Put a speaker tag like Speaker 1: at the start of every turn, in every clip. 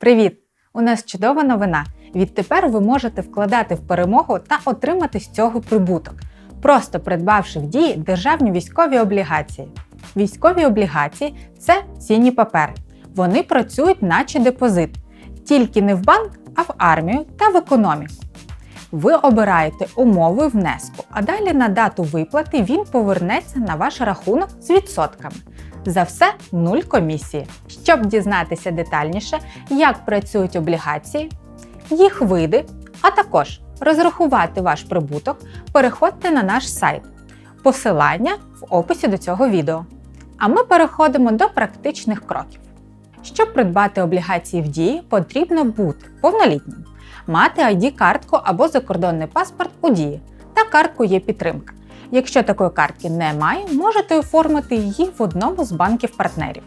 Speaker 1: Привіт! У нас чудова новина. Відтепер ви можете вкладати в перемогу та отримати з цього прибуток, просто придбавши в дії державні військові облігації. Військові облігації це цінні папери. Вони працюють наче депозит, тільки не в банк, а в армію та в економіку. Ви обираєте умови внеску, а далі на дату виплати він повернеться на ваш рахунок з відсотками. За все нуль комісії. Щоб дізнатися детальніше, як працюють облігації, їх види, а також розрахувати ваш прибуток, переходьте на наш сайт. Посилання в описі до цього відео. А ми переходимо до практичних кроків. Щоб придбати облігації в дії, потрібно бути повнолітнім, мати ID-картку або закордонний паспорт у дії та картку є підтримка. Якщо такої картки немає, можете оформити її в одному з банків-партнерів.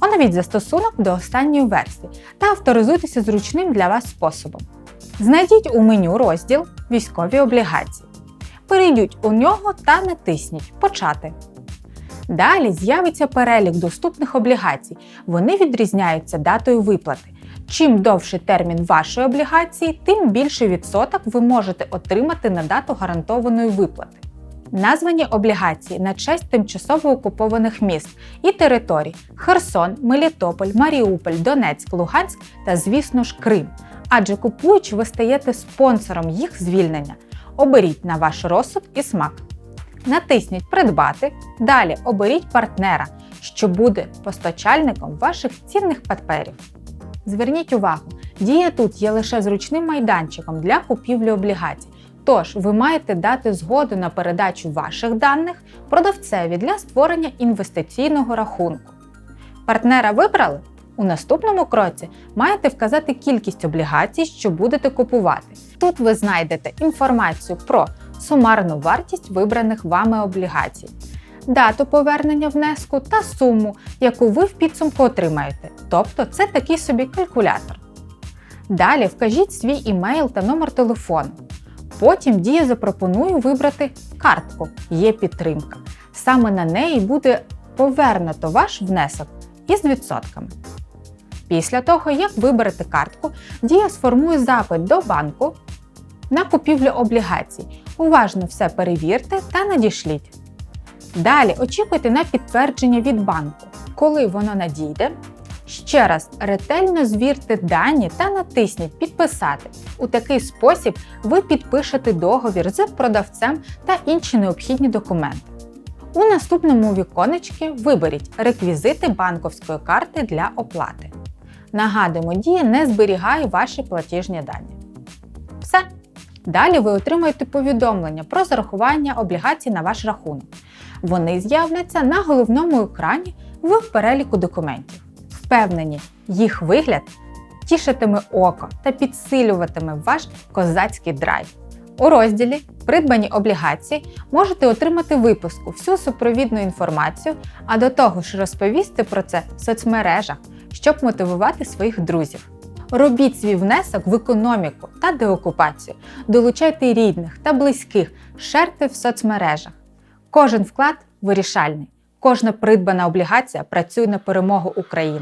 Speaker 1: Оновіть застосунок до останньої версії та авторизуйтеся зручним для вас способом. Знайдіть у меню розділ Військові облігації. Перейдіть у нього та натисніть Почати. Далі з'явиться перелік доступних облігацій. Вони відрізняються датою виплати. Чим довший термін вашої облігації, тим більший відсоток ви можете отримати на дату гарантованої виплати. Названі облігації на честь тимчасово окупованих міст і територій Херсон, Мелітополь, Маріуполь, Донецьк, Луганськ та, звісно ж, Крим. Адже купуючи, ви стаєте спонсором їх звільнення. Оберіть на ваш розсуд і смак. Натисніть Придбати. Далі оберіть партнера, що буде постачальником ваших цінних паперів. Зверніть увагу, дія тут є лише зручним майданчиком для купівлі облігацій. Тож ви маєте дати згоду на передачу ваших даних продавцеві для створення інвестиційного рахунку. Партнера вибрали? У наступному кроці маєте вказати кількість облігацій, що будете купувати. Тут ви знайдете інформацію про сумарну вартість вибраних вами облігацій, дату повернення внеску та суму, яку ви в підсумку отримаєте. Тобто це такий собі калькулятор. Далі вкажіть свій імейл та номер телефону. Потім дія запропонує вибрати картку Є підтримка. Саме на неї буде повернуто ваш внесок із відсотками. Після того, як виберете картку, дія сформує запит до банку на купівлю облігацій. Уважно все перевірте та надішліть. Далі очікуйте на підтвердження від банку. Коли воно надійде, ще раз ретельно звірте дані та натисніть Підписати. У такий спосіб ви підпишете договір з продавцем та інші необхідні документи. У наступному віконечці виберіть реквізити банковської карти для оплати. Нагадуємо, дія не зберігає ваші платіжні дані. Все. Далі ви отримаєте повідомлення про зарахування облігацій на ваш рахунок. Вони з'являться на головному екрані в переліку документів. Впевнені, їх вигляд тішитиме око та підсилюватиме ваш козацький драйв. У розділі Придбані облігації можете отримати випуску, всю супровідну інформацію, а до того ж розповісти про це в соцмережах, щоб мотивувати своїх друзів. Робіть свій внесок в економіку та деокупацію, долучайте рідних та близьких, шерте в соцмережах. Кожен вклад вирішальний, кожна придбана облігація працює на перемогу України.